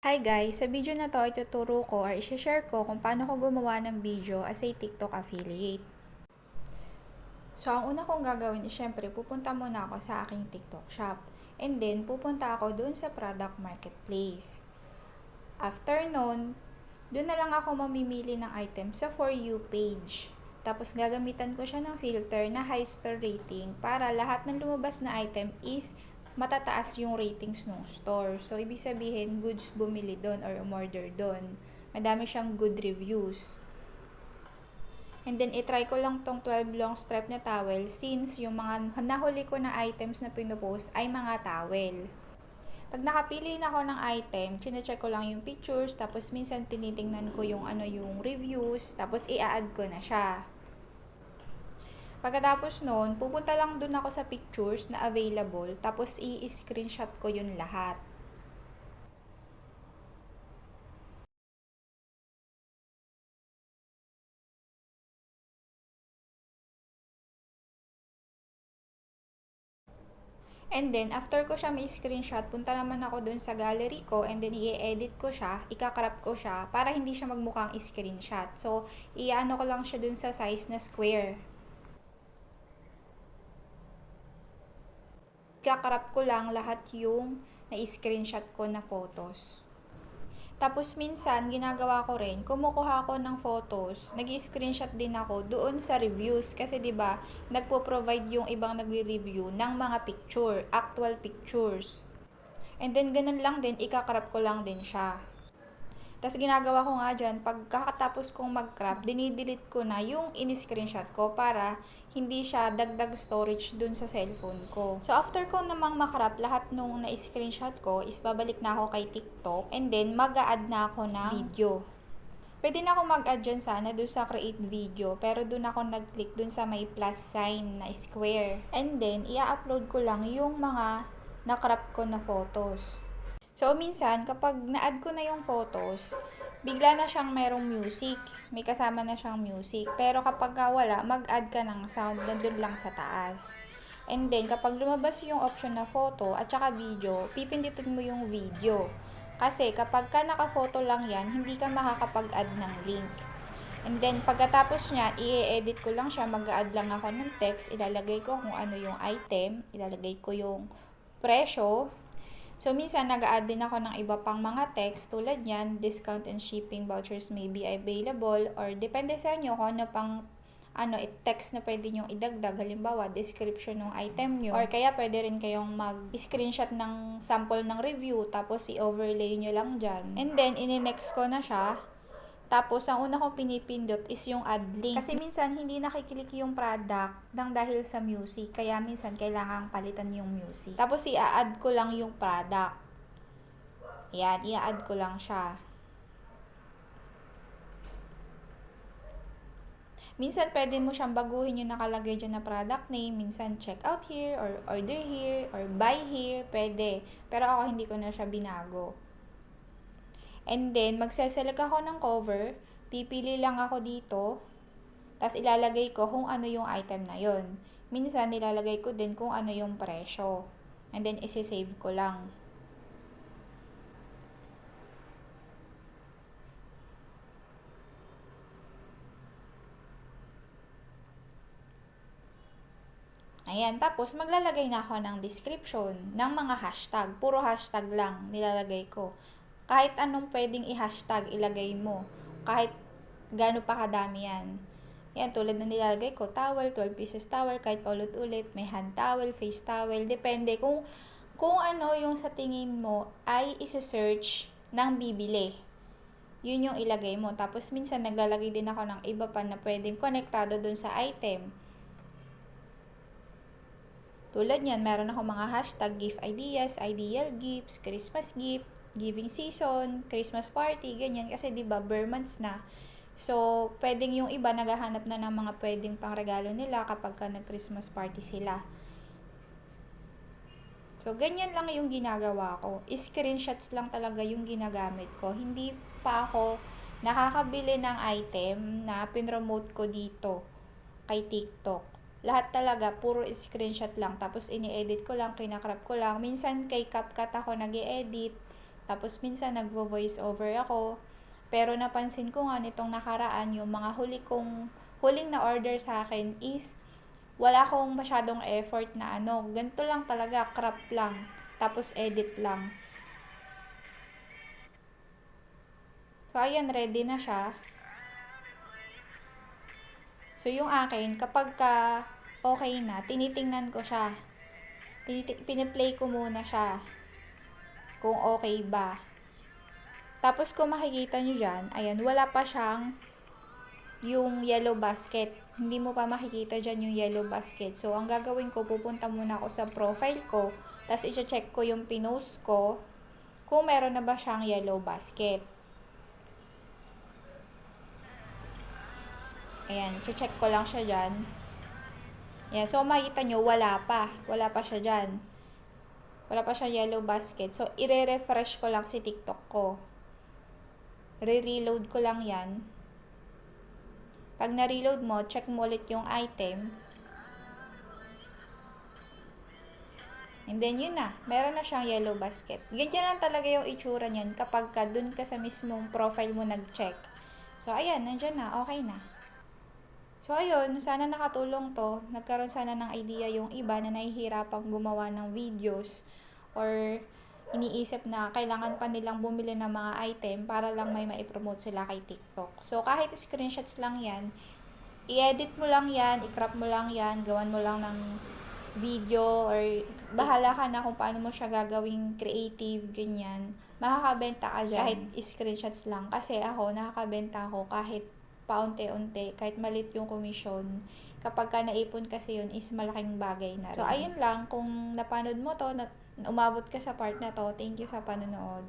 Hi guys! Sa video na to, ituturo ko or isi-share ko kung paano ko gumawa ng video as a TikTok affiliate. So, ang una kong gagawin is syempre, pupunta muna ako sa aking TikTok shop. And then, pupunta ako doon sa product marketplace. After nun, doon na lang ako mamimili ng item sa For You page. Tapos, gagamitan ko siya ng filter na high star rating para lahat ng lumabas na item is matataas yung ratings ng store. So, ibig sabihin, goods bumili doon or umorder doon. Madami siyang good reviews. And then, itry ko lang tong 12 long strap na towel since yung mga nahuli ko na items na pinupost ay mga towel. Pag nakapili na ako ng item, chinecheck ko lang yung pictures, tapos minsan tinitingnan ko yung ano yung reviews, tapos i-add ko na siya. Pagkatapos noon, pupunta lang dun ako sa pictures na available, tapos i-screenshot ko yun lahat. And then, after ko siya ma-screenshot, punta naman ako dun sa gallery ko and then i-edit ko siya, ikakrap ko siya para hindi siya magmukhang screenshot. So, i-ano ko lang siya dun sa size na square. Ikakrap ko lang lahat yung na-screenshot ko na photos. Tapos minsan, ginagawa ko rin, kumukuha ako ng photos, nag screenshot din ako doon sa reviews. Kasi ba nagpo-provide yung ibang nagre-review ng mga picture, actual pictures. And then, ganun lang din, ikakrap ko lang din siya. Tapos ginagawa ko nga dyan, pagkakatapos kong mag-crop, dinidelete ko na yung in-screenshot ko para hindi siya dagdag storage dun sa cellphone ko. So after ko namang makrap lahat nung na-screenshot ko, is babalik na ako kay TikTok and then mag-a-add na ako ng video. Pwede na ako mag-add dyan sana dun sa create video, pero dun ako nag-click dun sa may plus sign na square. And then, i-upload ko lang yung mga nakrap ko na photos. So, minsan, kapag na-add ko na yung photos, bigla na siyang merong music. May kasama na siyang music. Pero kapag wala, mag-add ka ng sound nandun lang sa taas. And then, kapag lumabas yung option na photo at saka video, pipindutin mo yung video. Kasi kapag ka naka-photo lang yan, hindi ka makakapag-add ng link. And then, pagkatapos niya, i-edit ko lang siya, mag-add lang ako ng text, ilalagay ko kung ano yung item, ilalagay ko yung presyo, So, minsan nag-add din ako ng iba pang mga text tulad yan, discount and shipping vouchers may be available or depende sa inyo kung ano pang ano, text na pwede nyo idagdag, halimbawa, description ng item nyo. Or kaya pwede rin kayong mag-screenshot ng sample ng review, tapos i-overlay nyo lang dyan. And then, ini-next ko na siya. Tapos, ang una kong pinipindot is yung add link. Kasi minsan, hindi nakiklik yung product nang dahil sa music. Kaya minsan, kailangan palitan yung music. Tapos, i-add ko lang yung product. Yan, i-add ko lang siya. Minsan, pwede mo siyang baguhin yung nakalagay dyan na product name. Minsan, check out here, or order here, or buy here. Pwede. Pero ako, hindi ko na siya binago. And then, magseselect ako ng cover. Pipili lang ako dito. Tapos, ilalagay ko kung ano yung item na yon. Minsan, nilalagay ko din kung ano yung presyo. And then, isi-save ko lang. Ayan, tapos maglalagay na ako ng description ng mga hashtag. Puro hashtag lang nilalagay ko. Kahit anong pwedeng i-hashtag, ilagay mo. Kahit gaano pa kadami yan. Yan, tulad na nilalagay ko, towel, 12 pieces towel, kahit paulit-ulit, may hand towel, face towel, depende kung kung ano yung sa tingin mo ay isa-search ng bibili. Yun yung ilagay mo. Tapos minsan naglalagay din ako ng iba pa na pwedeng konektado dun sa item. Tulad yan, meron ako mga hashtag gift ideas, ideal gifts, Christmas gift, giving season, Christmas party, ganyan. Kasi di ba bare months na. So, pwedeng yung iba naghahanap na ng mga pwedeng pangregalo nila kapag ka nag-Christmas party sila. So, ganyan lang yung ginagawa ko. Screenshots lang talaga yung ginagamit ko. Hindi pa ako nakakabili ng item na pinromote ko dito kay TikTok. Lahat talaga, puro screenshot lang. Tapos, ini-edit ko lang, kinakrap ko lang. Minsan, kay CapCut ako nag edit Tapos minsan nagvo-voice over ako. Pero napansin ko nga nitong nakaraan, yung mga huli kong, huling na order sa akin is wala akong masyadong effort na ano. Ganito lang talaga, crop lang. Tapos edit lang. So, ayan, ready na siya. So, yung akin, kapag ka okay na, tinitingnan ko siya. Tiniti- piniplay ko muna siya. Kung okay ba. Tapos, kung makikita nyo dyan, ayan, wala pa siyang yung yellow basket. Hindi mo pa makikita dyan yung yellow basket. So, ang gagawin ko, pupunta muna ako sa profile ko. Tapos, i-check ko yung pinost ko kung meron na ba siyang yellow basket. Ayan, check ko lang siya dyan. Ayan, so makikita nyo, wala pa. Wala pa siya dyan. Wala pa siya yellow basket. So, ire-refresh ko lang si TikTok ko. Re-reload ko lang yan. Pag na-reload mo, check mo ulit yung item. And then, yun na. Meron na siyang yellow basket. Ganyan lang talaga yung itsura niyan kapag ka dun ka sa mismong profile mo nag-check. So, ayan, nandyan na. Okay na. So, ayun, sana nakatulong to. Nagkaroon sana ng idea yung iba na nahihirapang gumawa ng videos or iniisip na kailangan pa nilang bumili ng mga item para lang may maipromote sila kay TikTok. So, kahit screenshots lang yan, i-edit mo lang yan, i-crop mo lang yan, gawan mo lang ng video or bahala ka na kung paano mo siya gagawing creative, ganyan. Makakabenta ka dyan kahit screenshots lang. Kasi ako, nakakabenta ako kahit paunti-unti, kahit malit yung komisyon, kapag ka naipon kasi yun is malaking bagay na rin. So, ayun lang, kung napanood mo to, na, umabot ka sa part na to, thank you sa panonood.